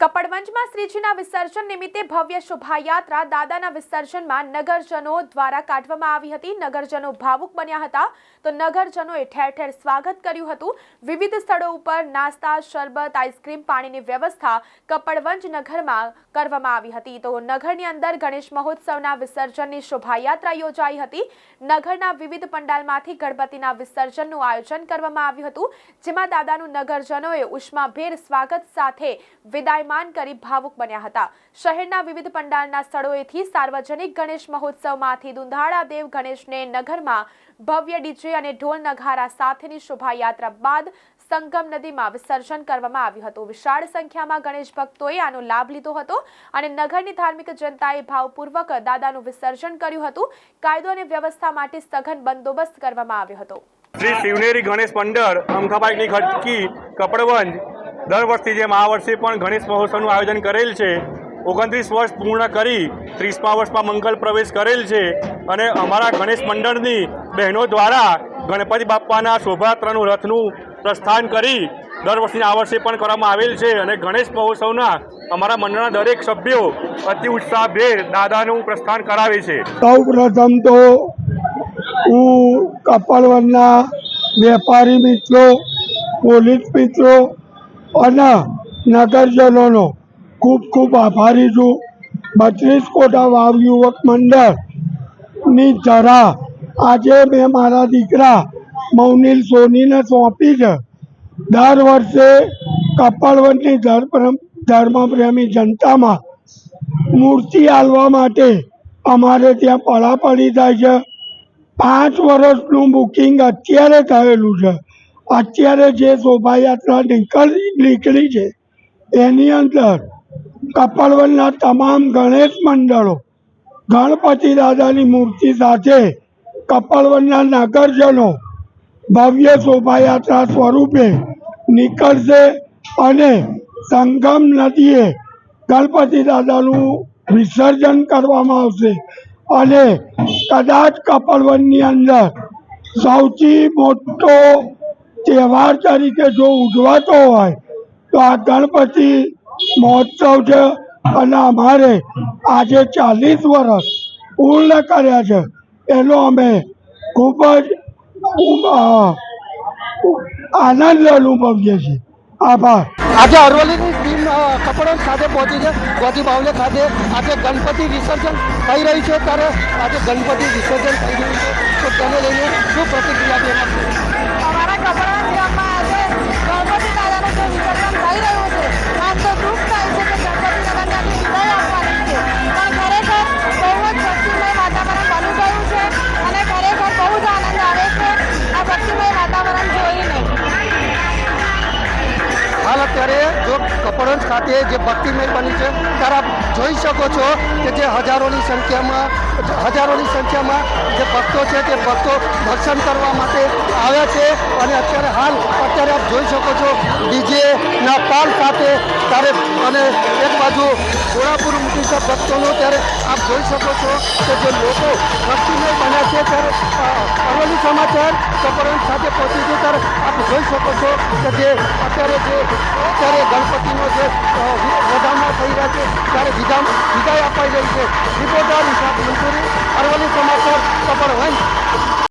કપડવંજમાં શ્રીજીના વિસર્જન નિમિત્તે ભવ્ય શોભાયાત્રા દાદાના વિસર્જનમાં નગરજનો દ્વારા કાઢવામાં આવી હતી. નગરજનો ભાવુક બન્યા હતા. તો નગરજનોએ ઠેર ઠેર સ્વાગત કર્યું હતું. વિવિધ સ્થળો ઉપર નાસ્તા, શરબત, આઈસ્ક્રીમ, પાણીની વ્યવસ્થા કપડવંજ નગરમાં કરવામાં આવી હતી. તો નગરની અંદર ગણેશ મહોત્સવના વિસર્જનની શોભાયાત્રા યોજાઈ હતી. નગરના વિવિધ પંડાલમાંથી ગણપતિના વિસર્જનનું આયોજન કરવામાં આવ્યું હતું. જેમાં દાદાનું નગરજનોએ ઉષ્માભેર સ્વાગત સાથે વિદાયમાન કરી ભાવુક બન્યા હતા. શહેરના વિવિધ પંડાલના સ્થળોએથી સાર્વજનિક ગણેશ મહોત્સવમાંથી દુંધાળા દેવ ગણેશને નગરમાં ભવ્ય ડીજે અને ઢોલ નગારા સાથેની શોભાયાત્રા બાદ સંગમ નદીમાં વિસર્જન કરવામાં આવ્યું હતું. વિશાળ સંખ્યામાં ગણેશ ભક્તોએ આનો લાભ લીધો હતો અને નગરની ધાર્મિક જનતાએ ભાવપૂર્વક દાદાનું વિસર્જન કર્યું હતું. કાયદો અને વ્યવસ્થા માટે સઘન બંદોબસ્ત કરવામાં આવ્યો હતો. શ્રી શિવનેરી ગણેશ મંડળ અમથાબાઈકની ખટકી કપડવંજ દર વર્ષથી જેમ આ વર્ષે પણ ગણેશ મહોત્સવનું આયોજન કરેલ છે. ઓગણત્રીસ વર્ષ પૂર્ણ કરી ત્રીસમા વર્ષમાં મંગલ પ્રવેશ કરેલ છે અને અમારા ગણેશ મંડળની બહેનો દ્વારા ગણપતિ બાપ્પાના શોભાયાત્રાનું રથનું પ્રસ્થાન કરી દર વર્ષની આ વર્ષે પણ કરવામાં આવેલ છે અને ગણેશ મહોત્સવના અમારા મંડળના દરેક સભ્યો અતિ ઉત્સાહભેર દાદાનું પ્રસ્થાન કરાવે છે. સૌ પ્રથમ તો હું કપડવનના વેપારી મિત્રો, પોલીસ મિત્રો અને નગરજનોનો ખૂબ ખૂબ આભારી છું. બત્રીસ કોટા વાવ યુવક મંડળની ધરા આજે મેં મારા દીકરા મૌનિલ સોનીને સોંપી છે. દર વર્ષે કપડવનની ધર્મ ધર્મપ્રેમી જનતામાં મૂર્તિ આલવા માટે અમારે ત્યાં પડાપડી થાય છે. પાંચ વર્ષનું બુકિંગ અત્યારે થયેલું છે. અત્યારે જે શોભાયાત્રા નીકળી નીકળી છે, એની અંદર કપડવનના તમામ ગણેશ મંડળો, ગણપતિ દાદાની મૂર્તિ સાથે કપડવનના નગરજનો ભવ્ય શોભાયાત્રા સ્વરૂપે નીકળશે અને સંગમ નદીએ ગણપતિ દાદાનું વિસર્જન કરવામાં આવશે. અને કદાચ કપડવનની અંદર સૌથી મોટો તહેવાર તરીકે જો ઉજવાતો હોય તો આ ગણપતિ મહોત્સવ છે અને અમારે આજે ચાલીસ વર્ષ પૂર્ણ કર્યા છે. એનો અમે ખૂબ જ આનંદ અનુભવીએ છીએ. આભાર. આજે અરવલ્લીની ટીમ અ, કપડવંજ ખાતે પહોંચી છે. ગોજી બાવલે ખાતે આજે ગણપતિ વિસર્જન થઈ રહ્યું છે. ત્યારે આજે ગણપતિ વિસર્જન થઈ રહ્યું છે. તો તેને લઈને શું પ્રતિક્રિયા જો ખાતે જે ભક્તિમય બની છે ત્યારે આપ જોઈ શકો છો કે જે હજારોની સંખ્યામાં હજારોની સંખ્યામાં જે ભક્તો છે, તે ભક્તો દર્શન કરવા માટે આવ્યા છે અને અત્યારે હાલ અત્યારે આપ જોઈ શકો છો ડીજેના તાલ સાથે ત્યારે અને એક બાજુ સોળાપુર મૂકી છે ભક્તોનો ત્યારે આપ જોઈ શકો છો કે જે લોકો ભક્તિમય બન્યા છે ત્યારે અરવલ્લી સમાચાર સપરણ સાથે પહોંચી છે ત્યારે આપ જોઈ શકો છો કે જે અત્યારે જે, અત્યારે ગણપતિનો જે વધામણા થઈ રહ્યા છે ત્યારે વિધાન વિદાય અપાઈ રહી છે. રિપોર્ટર હિસાબ મંજૂરી અરવલ્લી સમાચાર કપડવંજ